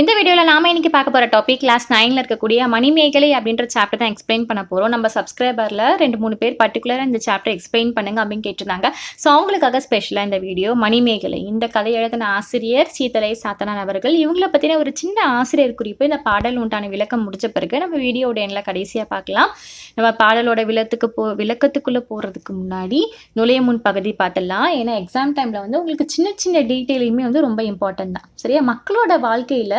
இந்த வீடியோவில் நாம இன்னைக்கு பார்க்க போகிற டாபிக் கிளாஸ் நைனில் இருக்கக்கூடிய மணிமேகலை அப்படின்ற சாப்டர் தான் எக்ஸ்பிளைன் பண்ண போகிறோம் நம்ம சப்ஸ்கிரைபரில் ரெண்டு மூணு பேர் பர்டிகுலராக இந்த சாப்டர் எக்ஸ்பிளைன் பண்ணுங்க அப்படின்னு கேட்டிருந்தாங்க. ஸோ அவங்களுக்காக ஸ்பெஷலாக இந்த வீடியோ மணிமேகலை. இந்த கதை எழுதின ஆசிரியர் சீதலை சாத்தனான் அவர்கள் இவங்களை பற்றின ஒரு சின்ன ஆசிரியர் குறிப்பு இந்த பாடல் உண்டான விளக்கம் முடிச்ச பிறகு நம்ம வீடியோட எண்ணில் கடைசியாக பார்க்கலாம். நம்ம பாடலோட விளக்கத்துக்கு போ விளக்கத்துக்குள்ளே போகிறதுக்கு முன்னாடி நுழைய முன் பகுதி பார்த்துடலாம். ஏன்னா எக்ஸாம் டைமில் வந்து உங்களுக்கு சின்ன சின்ன டீட்டெயிலுமே வந்து ரொம்ப இம்பார்ட்டன்ட் தான். சரியா? மக்களோட வாழ்க்கையில்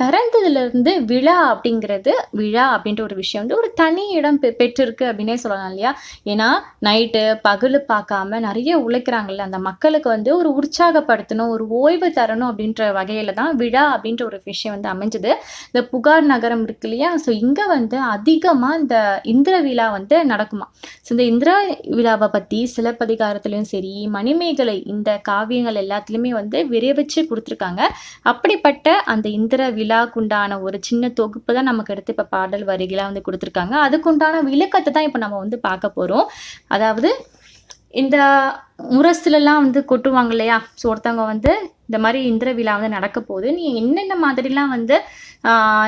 பிறந்ததுலேருந்து விழா அப்படிங்கிறது விழா அப்படின்ற ஒரு விஷயம் வந்து ஒரு தனி இடம் பெ பெற்றிருக்கு அப்படின்னே சொல்லலாம் இல்லையா? ஏன்னா நைட்டு பகல் பார்க்காம நிறைய உழைக்கிறாங்கல்ல. அந்த மக்களுக்கு வந்து ஒரு உற்சாகப்படுத்தணும் ஒரு ஓய்வு தரணும் அப்படின்ற வகையில் தான் விழா அப்படின்ற ஒரு விஷயம் வந்து அமைஞ்சது. இந்த புகார் நகரம் இருக்கு இல்லையா? ஸோ இங்கே வந்து அதிகமாக இந்த இந்திர விழா வந்து நடக்குமா? ஸோ இந்த இந்திர விழாவை பற்றி சிலப்பதிகாரத்துலேயும் சரி மணிமேகலை இந்த காவியங்கள் எல்லாத்துலேயுமே வந்து விரைவிச்சு கொடுத்துருக்காங்க. அப்படிப்பட்ட அந்த இந்திர விழா விழாக்குண்டான ஒரு சின்ன தொகுப்பு தான் நமக்கு எடுத்து இப்போ பாடல் வரிகளாக வந்து கொடுத்துருக்காங்க. அதுக்குண்டான விளக்கத்தை தான் இப்போ நம்ம வந்து பார்க்க போகிறோம் அதாவது இந்த முரசுலலாம் வந்து கொட்டுவாங்க இல்லையா? ஸோ ஒருத்தவங்க வந்து இந்த மாதிரி இந்திர விழா வந்து நடக்க போகுது. நீ என்னென்ன மாதிரிலாம் வந்து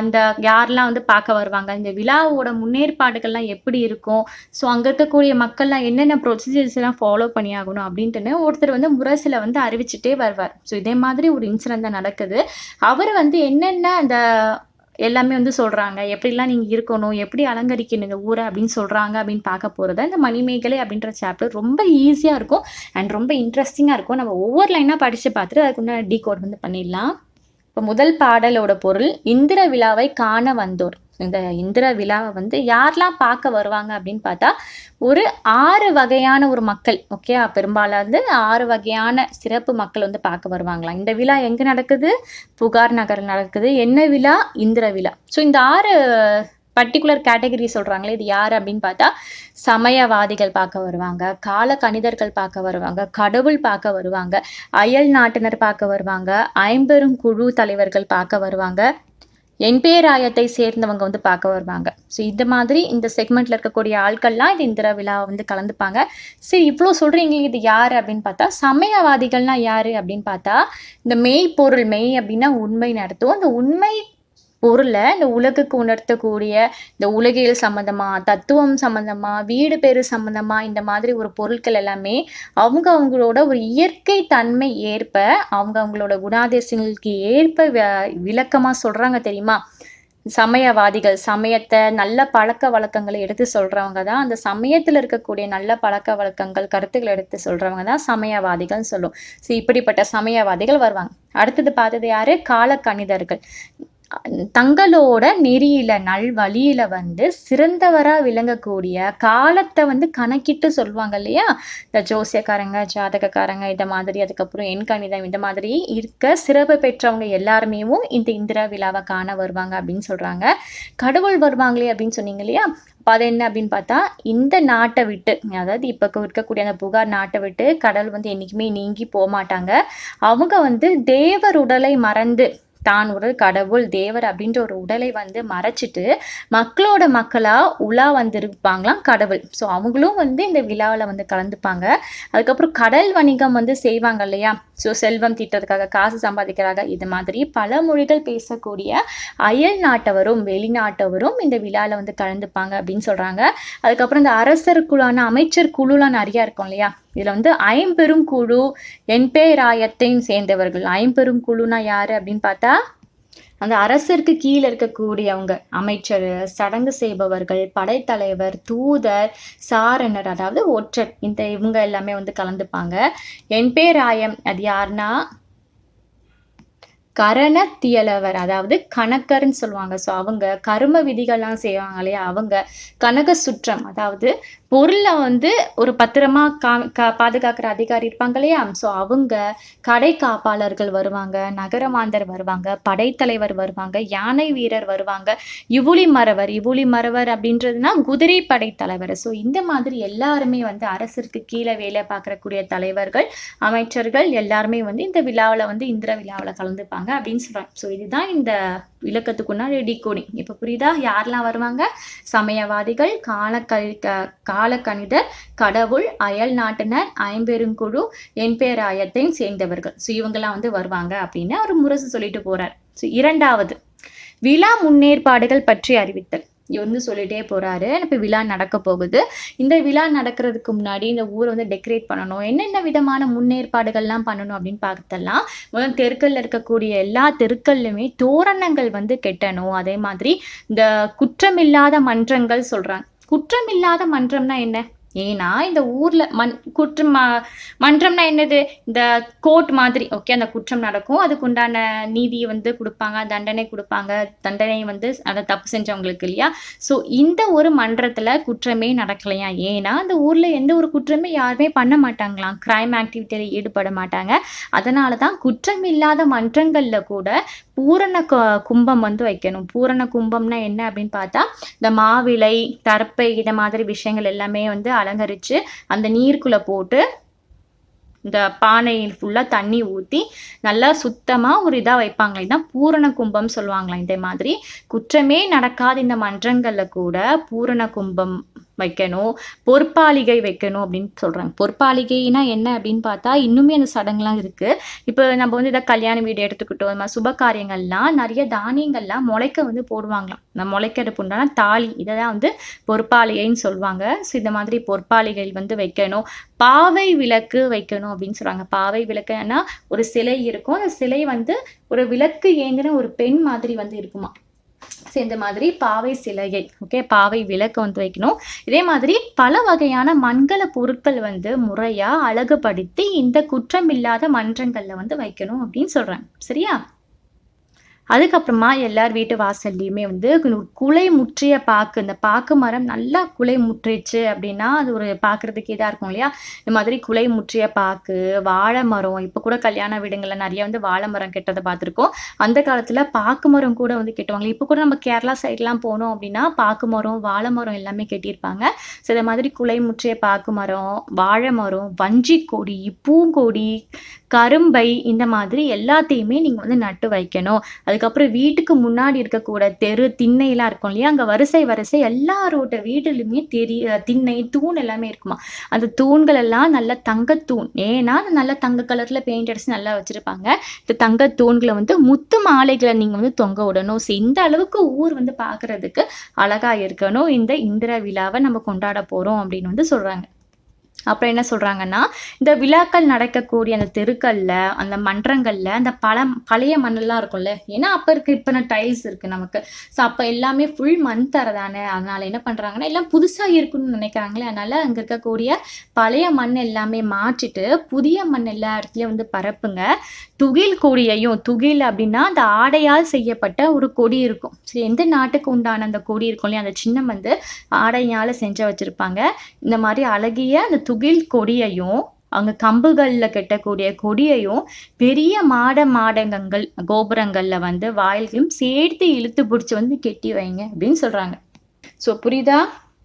இந்த யாரெல்லாம் வந்து பார்க்க வருவாங்க? இந்த விழாவோட முன்னேற்பாடுகள்லாம் எப்படி இருக்கும்? ஸோ அங்கே இருக்கக்கூடிய மக்கள்லாம் என்னென்ன ப்ரொசீஜர்ஸ் எல்லாம் ஃபாலோ பண்ணி ஆகணும் அப்படின்ட்டுன்னு ஒருத்தர் வந்து முரசில் வந்து அறிவிச்சிட்டே வருவார். ஸோ இதே மாதிரி ஒரு இன்சிடென்ட் தான் நடக்குது. அவர் வந்து என்னென்ன அந்த எல்லாமே வந்து சொல்கிறாங்க எப்படிலாம் நீங்கள் இருக்கணும்? எப்படி அலங்கரிக்கணுங்க ஊரை அப்படின்னு சொல்கிறாங்க அப்படின்னு பார்க்க போகிறத இந்த மணிமேகலை அப்படின்ற சாப்டர் ரொம்ப ஈஸியாக இருக்கும். அண்ட் ரொம்ப இன்ட்ரெஸ்டிங்காக இருக்கும். நம்ம ஒவ்வொரு லைனாக படித்து பார்த்துட்டு அதுக்குண்டான டீ கோட் வந்து பண்ணிடலாம். இப்போ முதல் பாடலோட பொருள் இந்திர விழாவை காண வந்தோர். இந்த இந்திர விழாவை வந்து யாரெல்லாம் பார்க்க வருவாங்க அப்படின்னு பார்த்தா ஒரு ஆறு வகையான ஒரு மக்கள் ஓகே பெரும்பாலும் வந்து ஆறு வகையான சிறப்பு மக்கள் வந்து பார்க்க வருவாங்களாம். இந்த விழா எங்கே நடக்குது? புகார் நகர் நடக்குது. என்ன விழா? இந்திர விழா. ஸோ இந்த ஆறு பர்டிகுலர் கேட்டகரி சொல்கிறாங்களே இது யார் அப்படின்னு பார்த்தா சமயவாதிகள் பார்க்க வருவாங்க கால கணிதர்கள் பார்க்க வருவாங்க கடவுள் பார்க்க வருவாங்க அயல் நாட்டினர் பார்க்க வருவாங்க ஐம்பெரும் குழு தலைவர்கள் பார்க்க வருவாங்க என்பேராயத்தை சேர்ந்தவங்க வந்து பார்க்க வருவாங்க. ஸோ இந்த மாதிரி இந்த செக்மெண்ட்ல இருக்கக்கூடிய ஆட்கள்லாம் இது இந்திர விழாவை வந்து கலந்துப்பாங்க. சரி இவ்வளோ சொல்றீங்க இது யார் அப்படின்னு பார்த்தா சமயவாதிகள்னா யாரு அப்படின்னு பார்த்தா இந்த மெய் பொருள் மெய் அப்படின்னா உண்மை நடத்தும். அந்த உண்மை பொருளை இந்த உலகுக்கு உணர்த்தக்கூடிய இந்த உலகியல் சம்மந்தமாக தத்துவம் சம்மந்தமாக வீடு பேரு சம்மந்தமாக இந்த மாதிரி ஒரு பொருட்கள் எல்லாமே அவங்க அவங்களோட ஒரு இயற்கை தன்மை ஏற்ப அவங்க அவங்களோட குணாதிசயங்களுக்கு ஏற்ப வ- சொல்கிறாங்க தெரியுமா? சமயவாதிகள் சமயத்தை நல்ல பழக்க வழக்கங்களை எடுத்து சொல்கிறவங்க தான் அந்த சமயத்தில் இருக்கக்கூடிய நல்ல பழக்க வழக்கங்கள் கருத்துக்களை எடுத்து சொல்கிறவங்க தான் சமயவாதிகள்னு சொல்லும். ஸோ இப்படிப்பட்ட சமயவாதிகள் வருவாங்க. அடுத்தது பார்த்தது யாரு? காலக்கணிதர்கள். தங்களோட நெறியில நல்வழியில வந்து சிறந்தவராக விளங்கக்கூடிய காலத்தை வந்து கணக்கிட்டு சொல்லுவாங்க இல்லையா? இந்த ஜோசியக்காரங்க ஜாதகக்காரங்க இந்த மாதிரி அதுக்கப்புறம் எண் கணிதம் இந்த மாதிரி இருக்க சிறப்பு பெற்றவங்க எல்லாருமேவும் இந்த இந்திரா விழாவை காண வருவாங்க அப்படின்னு சொல்றாங்க. கடவுள் வருவாங்களே அப்படின்னு சொன்னீங்க இல்லையா? அப்போ அது என்ன அப்படின்னு பார்த்தா இந்த நாட்டை விட்டு அதாவது இப்போ இருக்கக்கூடிய அந்த புகார் நாட்டை விட்டு கடவுள் வந்து என்றைக்குமே நீங்கி போக மாட்டாங்க அவங்க வந்து தேவர் உடலை மறந்து தான் ஒரு கடவுள் தேவர் அப்படின்ற ஒரு உடலை வந்து மறைச்சிட்டு மக்களோட மக்களா உலா வந்திருப்பாங்களாம் கடவுள். ஸோ அவங்களும் வந்து இந்த விழாவில் வந்து கலந்துப்பாங்க. அதுக்கப்புறம் கடல் வணிகம் வந்து செய்வாங்க இல்லையா? ஸோ செல்வம் தீட்டுறதுக்காக காசு சம்பாதிக்கிறாங்க இது மாதிரி பல மொழிகள் பேசக்கூடிய அயல் நாட்டவரும் வெளிநாட்டவரும் இந்த விழாவில் வந்து கலந்துப்பாங்க அப்படின்னு சொல்கிறாங்க அதுக்கப்புறம் இந்த அரசர் அமைச்சர் குழுலாம் நிறையா இருக்கும் இல்லையா? இதில் வந்து ஐம்பெரும் குழு எண்பேராயத்தையும் சேர்ந்தவர்கள். ஐம்பெரும் குழுனா யாரு அப்படின்னு பார்த்தா அந்த அரசருக்கு கீழே இருக்கக்கூடியவங்க அமைச்சர் சடங்கு செய்பவர்கள் படைத்தலைவர் தூதர் சாரணர் அதாவது ஒற்றர். இந்த இவங்க எல்லாமே வந்து கலந்துப்பாங்க. என்பேராயம் அது யாருன்னா கரணத்தியலவர் அதாவது கணக்கர்னு சொல்லுவாங்க. ஸோ அவங்க கரும விதிகள்லாம் செய்வாங்க இல்லையா? அவங்க கனக சுற்றம் அதாவது பொருளை வந்து ஒரு பத்திரமா கா கா பாதுகாக்கிற அதிகாரி இருப்பாங்க இல்லையா ஸோ அவங்க கடை காப்பாளர்கள் வருவாங்க நகரமாந்தர் வருவாங்க படைத்தலைவர் வருவாங்க யானை வீரர் வருவாங்க இவுளி மறவர் இவுளி மறவர் அப்படின்றதுனா குதிரை படைத்தலைவர். ஸோ இந்த மாதிரி எல்லாருமே வந்து அரசிற்கு கீழே வேலை பார்க்கக்கூடிய தலைவர்கள் அமைச்சர்கள் எல்லாருமே வந்து இந்த விழாவில் வந்து இந்திர விழாவில் கலந்துப்பாங்க அப்படின்னு சொல்கிறாங்க ஸோ இதுதான் இந்த விளக்கத்துக்குன்னா டிகோடிங் இப்போ புரியுதா? யாரெல்லாம் வருவாங்க? சமயவாதிகள் காலக்கழி க- காலக்கணிதர் கடவுள் அயல் நாட்டினர் ஐம்பெருங்குழு என்பேராயத்தையும் சேர்ந்தவர்கள். ஸோ இவங்கெல்லாம் வந்து வருவாங்க அப்படின்னு அவர் முரசு சொல்லிட்டு போறார். ஸோ இரண்டாவது விழா முன்னேற்பாடுகள் பற்றி அறிவித்தல். வந்து சொல்லிட்டே போறாரு. இப்போ விழா நடக்க போகுது. இந்த விழா நடக்கிறதுக்கு முன்னாடி இந்த ஊரை வந்து டெக்கரேட் பண்ணணும். என்னென்ன விதமான முன்னேற்பாடுகள்லாம் பண்ணணும் அப்படின்னு பார்த்தெல்லாம் முதல்ல தெருக்கல்ல இருக்கக்கூடிய எல்லா தெருக்கள்லையுமே தோரணங்கள் வந்து கெட்டணும். அதே மாதிரி இந்த குற்றமில்லாத மன்றங்கள் சொல்றாங்க. குற்றமில்லாத மன்றம்னா என்ன? ஏன்னா இந்த ஊர்ல மண் குற்றம் மன்றம்னா என்னது? இந்த கோர்ட் மாதிரி ஓகே அந்த குற்றம் நடக்கும். அதுக்கு உண்டான நீதியை வந்து கொடுப்பாங்க தண்டனை கொடுப்பாங்க. தண்டனை வந்து அதை தப்பு செஞ்சவங்களுக்கு இல்லையா? ஸோ இந்த ஒரு மன்றத்துல குற்றமே நடக்கலையா? ஏன்னா அந்த ஊர்ல எந்த ஒரு குற்றமே யாருமே பண்ண மாட்டாங்களாம். கிரைம் ஆக்டிவிட்டியில் ஈடுபட மாட்டாங்க. அதனால தான் குற்றம் இல்லாத மன்றங்கள்ல கூட பூரண கும்பம் வந்து வைக்கணும். பூரண கும்பம்னா என்ன அப்படின்னு பார்த்தா இந்த மாவிளை தர்ப்பை இந்த மாதிரி விஷயங்கள் எல்லாமே வந்து அலங்கரித்து அந்த நீருக்குள்ளே போட்டு இந்த பானையில் ஃபுல்லாக தண்ணி ஊற்றி நல்லா சுத்தமாக ஒரு இதாக வைப்பாங்க தான் பூரண கும்பம் சொல்லுவாங்களாம் இந்த மாதிரி. குற்றமே நடக்காத இந்த மன்றங்களில் கூட பூரண கும்பம் வைக்கணும் பொற்பாலிகை வைக்கணும் அப்படின்னு சொல்கிறாங்க பொற்பாலிகைனா என்ன அப்படின்னு பார்த்தா இன்னுமே அந்த சடங்குலாம் இருக்குது இப்போ நம்ம வந்து இதை கல்யாண வீடு எடுத்துக்கிட்டோம் அது மாதிரி சுப காரியங்கள்லாம் நிறைய தானியங்கள்லாம் முளைக்க வந்து போடுவாங்களாம். இந்த முளைக்கிறதுக்கு உண்டான தாலி இதை தான் வந்து பொற்பாலிகைன்னு சொல்லுவாங்க. ஸோ இந்த மாதிரி பொற்பாலிகள் வந்து வைக்கணும். பாவை விளக்கு வைக்கணும் அப்படின்னு சொல்கிறாங்க பாவை விளக்குன்னா ஒரு சிலை இருக்கும். அந்த சிலை வந்து ஒரு விளக்கு ஏந்தின ஒரு பெண் மாதிரி வந்து இருக்குமா ஸோ இந்த மாதிரி பாவை சிலையை ஓகே பாவை விளக்கு வந்து வைக்கணும். இதே மாதிரி பல வகையான மண்கல பொருட்கள் வந்து முறையாக அழகுபடுத்தி இந்த குற்றமில்லாத மன்றங்களில் வந்து வைக்கணும் அப்படின்னு சொல்கிறாங்க சரியா? அதுக்கப்புறமா எல்லார் வீட்டு வாசல்லையுமே வந்து குலை முற்றிய பாக்கு. இந்த பாக்கு மரம் நல்லா குலை முற்றிச்சு அப்படின்னா அது ஒரு பார்க்கறதுக்கே இதாக இருக்கும் இல்லையா? இந்த மாதிரி குலை முற்றிய பாக்கு வாழை மரம். இப்போ கூட கல்யாண வீடுங்களில் நிறைய வந்து வாழை மரம் கெட்டதை பார்த்துருக்கோம். அந்த காலத்தில் பாக்கு மரம் கூட வந்து கெட்டுவாங்க. இப்போ கூட நம்ம கேரளா சைட்லாம் போனோம் அப்படின்னா பாக்கு மரம் வாழை மரம் எல்லாமே கெட்டியிருப்பாங்க. ஸோ இந்த மாதிரி குலை முற்றிய பாக்கு மரம் வாழை மரம் வஞ்சி கொடி பூங்கொடி கரும்பை இந்த மாதிரி எல்லாத்தையுமே நீங்கள் வந்து நட்டு வைக்கணும். அதுக்கப்புறம் வீட்டுக்கு முன்னாடி இருக்கக்கூட தெரு திண்ணையெல்லாம் இருக்கும் இல்லையா? அங்கே வரிசை வரிசை எல்லாரோட வீடுலையுமே தெரி திண்ணை தூண் எல்லாமே இருக்குமா? அந்த தூண்கள் எல்லாம் நல்ல தங்கத்தூண் ஏன்னா நல்ல தங்க கலரில் பெயிண்ட் அடிச்சு நல்லா வச்சுருப்பாங்க. இந்த தங்க தூண்களை வந்து முத்து மாலைகளை நீங்கள் வந்து தொங்க விடணும். ஸோ இந்த அளவுக்கு ஊர் வந்து பார்க்கறதுக்கு அழகாக இருக்கணும். இந்த இந்திர விழாவை நம்ம கொண்டாட போகிறோம் அப்படின்னு வந்து சொல்கிறாங்க அப்புறம் என்ன சொல்கிறாங்கன்னா இந்த விழாக்கள் நடக்கக்கூடிய அந்த தெருக்களில் அந்த மன்றங்களில் அந்த பல பழைய மண்ணெல்லாம் இருக்கும்ல. ஏன்னா அப்போ இருக்க இப்போ டைல்ஸ் இருக்குது நமக்கு. ஸோ அப்போ எல்லாமே ஃபுல் மண் தர தானே அதனால் என்ன பண்ணுறாங்கன்னா எல்லாம் புதுசாக இருக்குன்னு நினைக்கிறாங்களே அதனால் அங்கே இருக்கக்கூடிய பழைய மண் எல்லாமே மாற்றிட்டு புதிய மண் எல்லா இடத்துலையும் வந்து பரப்புங்க. துகில் கொடியையும் துகில் அப்படின்னா அந்த ஆடையால் செய்யப்பட்ட ஒரு கொடி இருக்கும். சரி எந்த நாட்டுக்கு உண்டான அந்த கொடி இருக்கும் இல்லையா? அந்த சின்னம் வந்து ஆடையால் செஞ்ச வச்சுருப்பாங்க. இந்த மாதிரி அழகிய அந்த துகில் கொடியையும் அங்கே கம்புகளில் கட்டக்கூடிய கொடியையும் பெரிய மாட மாடங்கள் கோபுரங்களில் வந்து வாயில்களும் சேர்த்து இழுத்து பிடிச்சி வந்து கெட்டி வைங்க அப்படின்னு சொல்கிறாங்க ஸோ புரியுதா?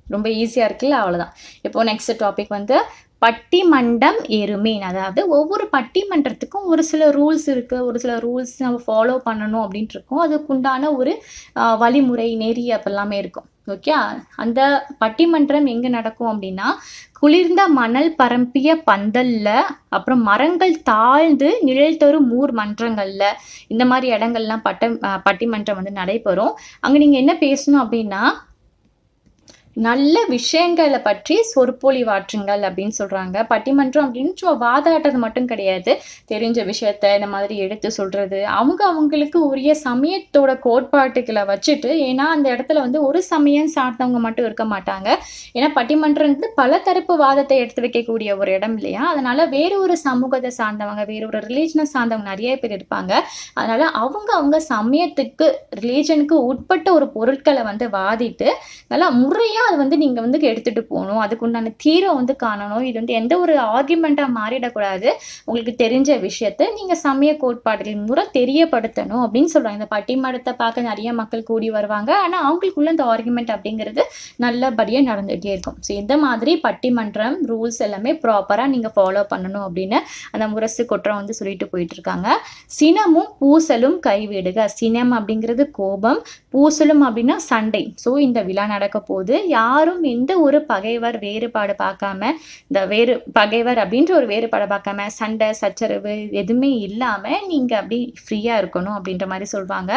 ரொம்ப ஈஸியாக இருக்குல்ல அவ்வளோதான் இப்போ நெக்ஸ்ட் டாபிக் வந்து பட்டிமண்டம் எருமீன். அதாவது ஒவ்வொரு பட்டிமன்றத்துக்கும் ஒரு சில ரூல்ஸ் இருக்குது ஒரு சில ரூல்ஸ் நம்ம ஃபாலோ பண்ணணும் அப்படின்ட்டு இருக்கும். அதுக்குண்டான ஒரு வழிமுறை நெறி அப்பெல்லாமே இருக்கும். ஓகே அந்த பட்டிமன்றம் எங்கே நடக்கும் அப்படின்னா குளிர்ந்த மணல் பரம்பிய பந்தல்ல அப்புறம் மரங்கள் தாழ்ந்து நிழல் தரும் ஊர் மன்றங்கள்ல இந்த மாதிரி இடங்கள்லாம் பட்டம் பட்டிமன்றம் வந்து நடைபெறும். அங்கே நீங்கள் என்ன பேசணும் அப்படின்னா நல்ல விஷயங்களை பற்றி சொற்பொழிவாற்றுங்கள் அப்படின்னு சொல்கிறாங்க பட்டிமன்றம் அப்படின்னு சும்மா வாதாடுறது மட்டும் கிடையாது. தெரிஞ்ச விஷயத்த இந்த மாதிரி எடுத்து சொல்கிறது அவங்க அவங்களுக்கு உரிய சமயத்தோட கோட்பாட்டுகளை வச்சுட்டு ஏன்னா அந்த இடத்துல வந்து ஒரு சமயம் சார்ந்தவங்க மட்டும் இருக்க மாட்டாங்க. ஏன்னா பட்டிமன்றது பல தரப்பு வாதத்தை எடுத்து வைக்கக்கூடிய ஒரு இடம் இல்லையா? அதனால வேற ஒரு சமூகத்தை சார்ந்தவங்க வேற ஒரு ரிலீஜனை சார்ந்தவங்க நிறைய பேர் இருப்பாங்க. அதனால அவங்க அவங்க சமயத்துக்கு ரிலீஜனுக்கு உட்பட்ட ஒரு பொருட்களை வந்து வாதிட்டு நல்லா முறையாக அது வந்து நீங்கள் வந்து எடுத்துகிட்டு போகணும். அதுக்கு உண்டான தீரை வந்து காணணும். இது வந்து எந்த ஒரு ஆர்குமெண்ட்டாக மாறிடக்கூடாது. உங்களுக்கு தெரிஞ்ச விஷயத்த நீங்கள் சமய கோட்பாடுகள் முறை தெரியப்படுத்தணும் அப்படின்னு சொல்கிறாங்க இந்த பட்டிமடத்தை பார்க்க நிறைய மக்கள் கூடி வருவாங்க. ஆனால் அவங்களுக்குள்ள இந்த ஆர்குமெண்ட் அப்படிங்கிறது நல்லபடியாக நடந்துகிட்டே இருக்கும். ஸோ இந்த மாதிரி பட்டிமன்றம் ரூல்ஸ் எல்லாமே ப்ராப்பராக நீங்கள் ஃபாலோ பண்ணணும் அப்படின்னு அந்த முரசு குற்றம் வந்து சொல்லிட்டு போயிட்டு இருக்காங்க சினமும் பூசலும் கைவிடுக. சினம் அப்படிங்கிறது கோபம். பூசலும் அப்படின்னா சண்டை. ஸோ இந்த விழா நடக்க போது யாரும் எந்த ஒரு பகைவர் வேறுபாடு பார்க்காம இந்த வேறு பகைவர் அப்படின்ற ஒரு வேறுபாடு பார்க்காம சண்டை சச்சரவு எதுவுமே இல்லாமல் நீங்கள் அப்படி ஃப்ரீயாக இருக்கணும் அப்படின்ற மாதிரி சொல்லுவாங்க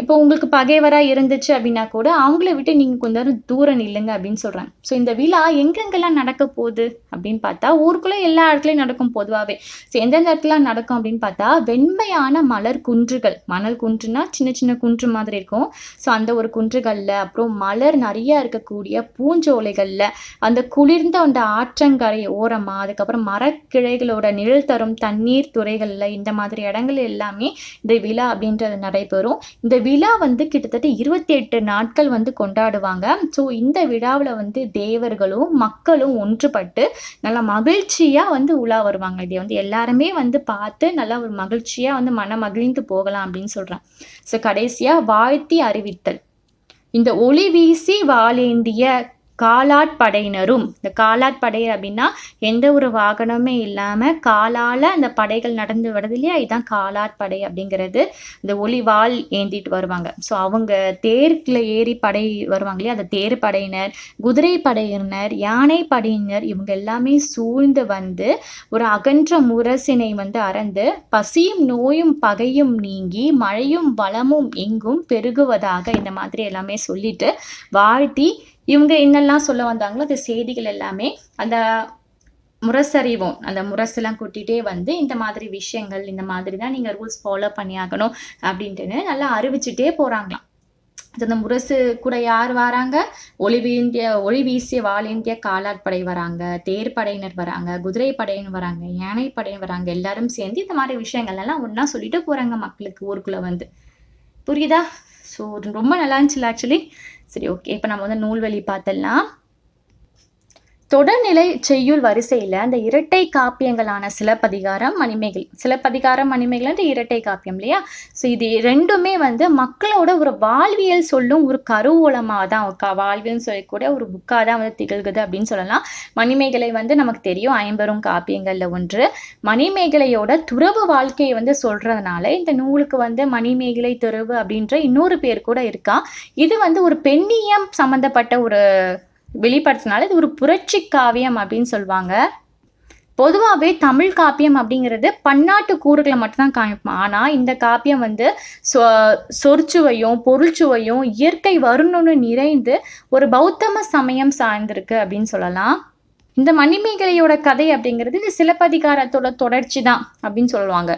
இப்போ உங்களுக்கு பகைவராக இருந்துச்சு அப்படின்னா கூட அவங்கள விட்டு நீங்கள் கொஞ்ச நேரம் தூரம் நில்லுங்க அப்படின்னு சொல்கிறாங்க ஸோ இந்த விழா எங்கெங்கெல்லாம் நடக்க போகுது அப்படின்னு பார்த்தா ஊருக்குள்ளே எல்லா இடத்துலையும் நடக்கும் பொதுவாகவே ஸோ எந்தெந்த இடத்துல நடக்கும் அப்படின்னு பார்த்தா வெண்மையான மலர் குன்றுகள். மணல் குன்றுனா சின்ன சின்ன குன்று மாதிரி இருக்கும். ஸோ அந்த ஒரு குன்றுகளில் அப்புறம் மலர் நிறையா இருக்கக்கூடிய பூஞ்சோலைகளில் அந்த குளிர்ந்த அந்த ஆற்றங்கரை ஓரமாக அதுக்கப்புறம் மரக்கிளைகளோட நிழல் தரும் தண்ணீர் துறைகளில் இந்த மாதிரி இடங்கள் எல்லாமே இந்த விழா அப்படின்றது நடைபெறும். இந்த விழா வந்து கிட்டத்தட்ட இருபத்தி எட்டு நாட்கள் வந்து கொண்டாடுவாங்க. ஸோ இந்த விழாவில் வந்து தேவர்களும் மக்களும் ஒன்றுபட்டு நல்லா மகிழ்ச்சியாக வந்து உலா வருவாங்க. இதை வந்து எல்லாருமே வந்து பார்த்து நல்லா ஒரு மகிழ்ச்சியாக வந்து மன மகிழ்ந்து போகலாம் அப்படின்னு சொல்கிறேன் ஸோ கடைசியாக வாழ்த்தி அறிவித்தல். இந்த ஒளி வீசி வாழேந்திய காலாட்படையினரும். இந்த காலாட்படை அப்படின்னா எந்த ஒரு வாகனமே இல்லாமல் காலால் அந்த படைகள் நடந்து வருது இல்லையா? இதுதான் காலாட்படை அப்படிங்கிறது. இந்த ஒளிவால் ஏந்திட்டு வருவாங்க. ஸோ அவங்க தேர்ல ஏறி படை வருவாங்க இல்லையா? அந்த தேர் படையினர் குதிரை படையினர் யானை படையினர் இவங்க எல்லாமே சூழ்ந்து வந்து ஒரு அகன்ற முரசினை வந்து அறந்து பசியும் நோயும் பகையும் நீங்கி மழையும் வளமும் எங்கும் பெருகுவதாக இந்த மாதிரி எல்லாமே சொல்லிட்டு வாழ்த்தி இவங்க என்னெல்லாம் சொல்ல வந்தாங்களோ அந்த செய்திகள் எல்லாமே அந்த முரசறிவோம் அந்த முரசெல்லாம் கூட்டிகிட்டே வந்து இந்த மாதிரி விஷயங்கள் இந்த மாதிரி தான் நீங்கள் ரூல்ஸ் ஃபாலோ பண்ணியாகணும் அப்படின்ட்டுன்னு நல்லா அறிவிச்சுட்டே போகிறாங்களாம் அந்த முரசு கூட யார் வராங்க? ஒளி வீந்திய ஒளி வீசிய வாழேந்திய காலாட்படை வராங்க தேர் படையினர் வராங்க குதிரை படையினர் வராங்க யானை படையினர் வராங்க எல்லாரும் சேர்ந்து இந்த மாதிரி விஷயங்கள் எல்லாம் ஒன்றா சொல்லிட்டு போகிறாங்க மக்களுக்கு ஊருக்குள்ளே வந்து. புரியுதா? ஸோ ரொம்ப நல்லா இருந்துச்சுல ஆக்சுவலி சரி ஓகே இப்போ நம்ம வந்து நூல்வழி பார்த்தலாம் தொடர்நிலை செய்யுள் வரிசையில் அந்த இரட்டை காப்பியங்களான சிலப்பதிகாரம் மணிமேகலை சிலப்பதிகாரம் மணிமேகலை இரட்டை காப்பியம் இல்லையா? ஸோ இது ரெண்டுமே வந்து மக்களோட ஒரு வாழ்வியல் சொல்லும் ஒரு கருவூலமாக தான் க வாழ்வியல்னு சொல்லக்கூடிய ஒரு புக்காக தான் வந்து திகழ்குது அப்படின்னு சொல்லலாம். மணிமேகலை வந்து நமக்கு தெரியும் ஐம்பெரும் காப்பியங்களில் ஒன்று. மணிமேகலையோட துறவு வாழ்க்கையை வந்து சொல்கிறதுனால இந்த நூலுக்கு வந்து மணிமேகலை துறவு அப்படின்ற இன்னொரு பேர் கூட இருக்கா. இது வந்து ஒரு பெண்ணியம் சம்மந்தப்பட்ட ஒரு வெளிப்படுத்தினால இது ஒரு புரட்சி காவியம் அப்படின்னு சொல்லுவாங்க. பொதுவாகவே தமிழ் காப்பியம் அப்படிங்கிறது பன்னாட்டு கூறுகளை மட்டும்தான் காமிப்போம். ஆனால் இந்த காப்பியம் வந்து சொ சொற்சுவையும் பொருள்சுவையும் இயற்கை வருணுன்னு நிறைந்து ஒரு பௌத்தம சமயம் சார்ந்திருக்கு அப்படின்னு சொல்லலாம். இந்த மணிமேகலையோட கதை அப்படிங்கிறது இந்த சிலப்பதிகாரத்தோட தொடர்ச்சி தான் அப்படின்னு சொல்லுவாங்க.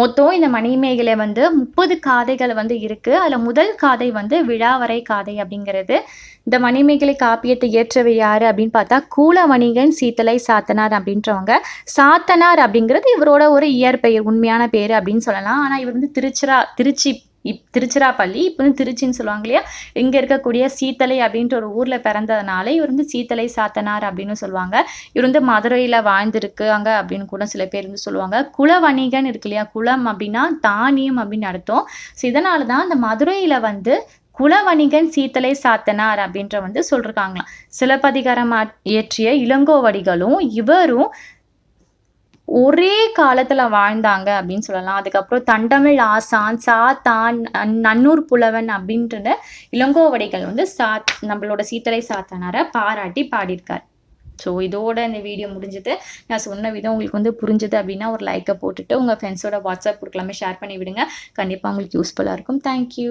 மொத்தம் இந்த மணிமேகலை வந்து முப்பது காதைகள் வந்து இருக்குது அதில் முதல் காதை வந்து விழாவரை காதை அப்படிங்கிறது. இந்த மணிமேகலை காப்பியத்தை இயற்றவை யார் அப்படின்னு பார்த்தா கூலவணிகன் சீத்தலை சாத்தனார் அப்படின்றவங்க. சாத்தனார் அப்படிங்கிறது இவரோட ஒரு இயற்பெயர் உண்மையான பேர் அப்படின்னு சொல்லலாம். ஆனால் இவர் வந்து திருச்சிரா திருச்சி இப் திருச்சிராப்பள்ளி இப்போ வந்து திருச்சின்னு சொல்லுவாங்க இல்லையா? இங்கே இருக்கக்கூடிய சீத்தலை அப்படின்ற ஒரு ஊரில் பிறந்ததுனால இவர் வந்து சீத்தலை சாத்தனார் அப்படின்னு சொல்லுவாங்க. இவர் வந்து மதுரையில் வாழ்ந்துருக்காங்க அப்படின்னு கூட சில பேர் வந்து சொல்லுவாங்க. குலவணிகன் இருக்கு இல்லையா? குலம் அப்படின்னா தானியம் அப்படின்னு அர்த்தம். ஸோ இதனால தான் அந்த மதுரையில் வந்து குலவணிகன் சீத்தலை சாத்தனார் அப்படின்ற வந்து சொல்லிருக்காங்களாம். சிலப்பதிகாரம் இயற்றிய இளங்கோவடிகளும் இவரும் ஒரே காலத்துல வாழ்ந்தாங்க அப்படின்னு சொல்லலாம். அதுக்கப்புறம் தண்டமிழ் ஆசான் சாத்தான் நன்னூர் புலவன் அப்படின்ற இளங்கோவடிகள் வந்து சாத் நம்மளோட சீத்தலை சாத்தனாரை பாராட்டி பாடியிருக்கார். ஸோ இதோட இந்த வீடியோ முடிஞ்சது. நான் சொன்ன விதம் உங்களுக்கு வந்து புரிஞ்சுது அப்படின்னா ஒரு லைக்கை போட்டுட்டு உங்கள் ஃப்ரெண்ட்ஸோட வாட்ஸ்அப் குரூப்லாமே ஷேர் பண்ணி விடுங்க கண்டிப்பாக உங்களுக்கு யூஸ்ஃபுல்லாக இருக்கும். தேங்க்யூ